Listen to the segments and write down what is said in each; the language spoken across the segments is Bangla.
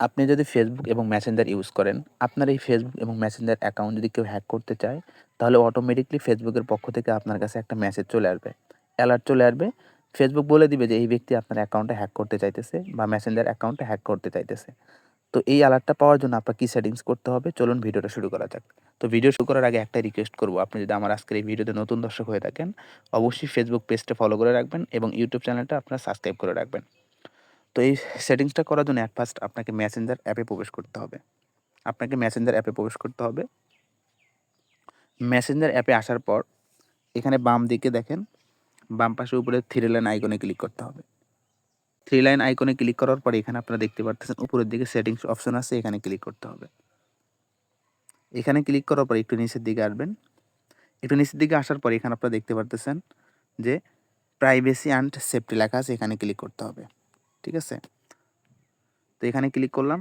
আপনি যদি ফেসবুক এবং মেসেঞ্জার ইউজ করেন, আপনার এই ফেসবুক এবং মেসেঞ্জার অ্যাকাউন্ট যদি কেউ হ্যাক করতে চায়, তাহলে অটোমেটিকলি ফেসবুকের পক্ষ থেকে আপনার কাছে একটা মেসেজ চলে আসবে। অ্যালার্ট চলে আসবে। ফেসবুক বলে দিবে যে, এই ব্যক্তি আপনার অ্যাকাউন্টে হ্যাক করতে চাইতেছে বা মেসেঞ্জার অ্যাকাউন্টে হ্যাক করতে চাইতেছে। তো এই অ্যালার্টটা পাওয়ার জন্য আপনার কী সেটিংস করতে হবে? চলুন ভিডিওটা শুরু করা যাক। তো ভিডিও শুরু করার আগে একটাই রিকোয়েস্ট করব। আপনি যদি আমার আজকের এই ভিডিওতে নতুন দর্শক হয়ে থাকেন, অবশ্যই ফেসবুক পেজটা ফলো করে রাখবেন এবং ইউটিউব চ্যানেলটা আপনার সাবস্ক্রাইব করে রাখবেন। তো এই সেটিংসটা করার জন্য অ্যাট ফার্স্ট আপনাকে মেসেঞ্জার অ্যাপে প্রবেশ করতে হবে। আপনাকে মেসেঞ্জার অ্যাপে প্রবেশ করতে হবে। মেসেঞ্জার অ্যাপে আসার পর এখানে বাম দিকে দেখেন, বাম পাশে উপরে থ্রি লাইন আইকনে ক্লিক করতে হবে। থ্রি লাইন আইকনে ক্লিক করার পর এখানে আপনারা দেখতে পাচ্ছেন উপরের দিকে সেটিংস অপশন আছে, এখানে ক্লিক করতে হবে। এখানে ক্লিক করার পর একটু নিচের দিকে আসবেন। একটু নিচের দিকে আসার পর এখানে আপনারা দেখতে পারতেছেন যে প্রাইভেসি অ্যান্ড সেফটি লেখা আছে, এখানে ক্লিক করতে হবে। ঠিক আছে? তো এখানে ক্লিক করলাম।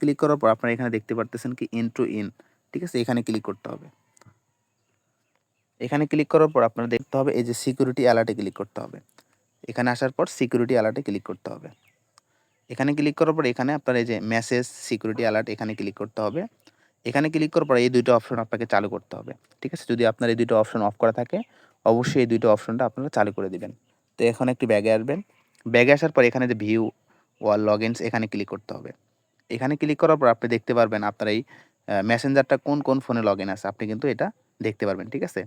ক্লিক করার পর আপনারা এখানে দেখতে পারতেছেন কি ইন টু ইন ঠিক আছে? এখানে ক্লিক করতে হবে। এখানে ক্লিক করার পর আপনারা দেখতে হবে এই যে সিকিউরিটি অ্যালার্টে ক্লিক করতে হবে। এখানে আসার পর সিকিউরিটি অ্যালার্টে ক্লিক করতে হবে। এখানে ক্লিক করার পর এখানে আপনার এই যে মেসেজ সিকিউরিটি অ্যালার্ট এখানে ক্লিক করতে হবে। এখানে ক্লিক করার পর এই দুটো অপশন আপনাকে চালু করতে হবে, ঠিক আছে? যদি আপনার এই দুটো অপশন অফ করা থাকে, অবশ্যই এই দুটো অপশনটা আপনারা চালু করে দিবেন। তো এখন একটি ব্যাগে আসবেন। ব্যাগে আসার পর এখানে যে ভিউ ওয়াল লগ এখানে ক্লিক করতে হবে। এখানে ক্লিক করার পর আপনি দেখতে পারবেন আপনার এই মেসেঞ্জারটা কোন কোন ফোনে লগ ইন আছে। আপনি কিন্তু এটা দেখতে পারবেন, ঠিক আছে?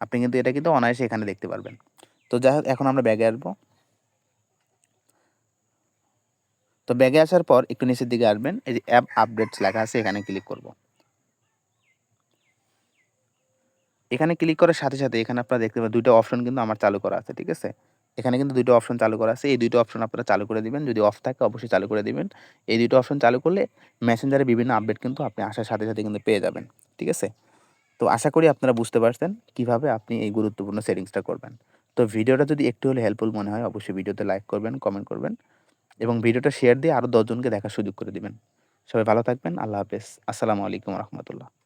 আপনি কিন্তু এটা কিন্তু অনায়াসে এখানে দেখতে পারবেন। তো যাই হোক, এখন আমরা ব্যাগে আসব। তো ব্যাগে আসার পর একটু নিচের দিকে আসবেন, এই যে অ্যাপ আপডেটস লেখা আছে, এখানে ক্লিক করব। এখানে ক্লিক করার সাথে সাথে এখানে আপনারা দেখতে পাবেন দুইটা অপশন কিন্তু আমার চালু করা আছে, ঠিক আছে? এখানে কিন্তু দুটো অপশন চালু করা আছে। এই দুটো অপশন আপনারা চালু করে দিবেন। যদি অফ থাকে, অবশ্যই চালু করে দিবেন। এই দুটো অপশন চালু করলে মেসেঞ্জারে বিভিন্ন আপডেট কিন্তু আপনি আসার সাথে সাথে কিন্তু পেয়ে যাবেন। ঠিক আছে? তো আশা করি আপনারা বুঝতে পারছেন কীভাবে আপনি এই গুরুত্বপূর্ণ সেটিংসটা করবেন। তো ভিডিওটা যদি একটু হলে হেল্পফুল মনে হয়, অবশ্যই ভিডিওতে লাইক করবেন কমেন্ট করবেন এবং ভিডিওটা শেয়ার দিয়ে আরও দশজনকে দেখার সুযোগ করে দিবেন। সবাই ভালো থাকবেন। আল্লাহ হাফেজ। আসসালামু আলাইকুম রহমতুল্লাহ।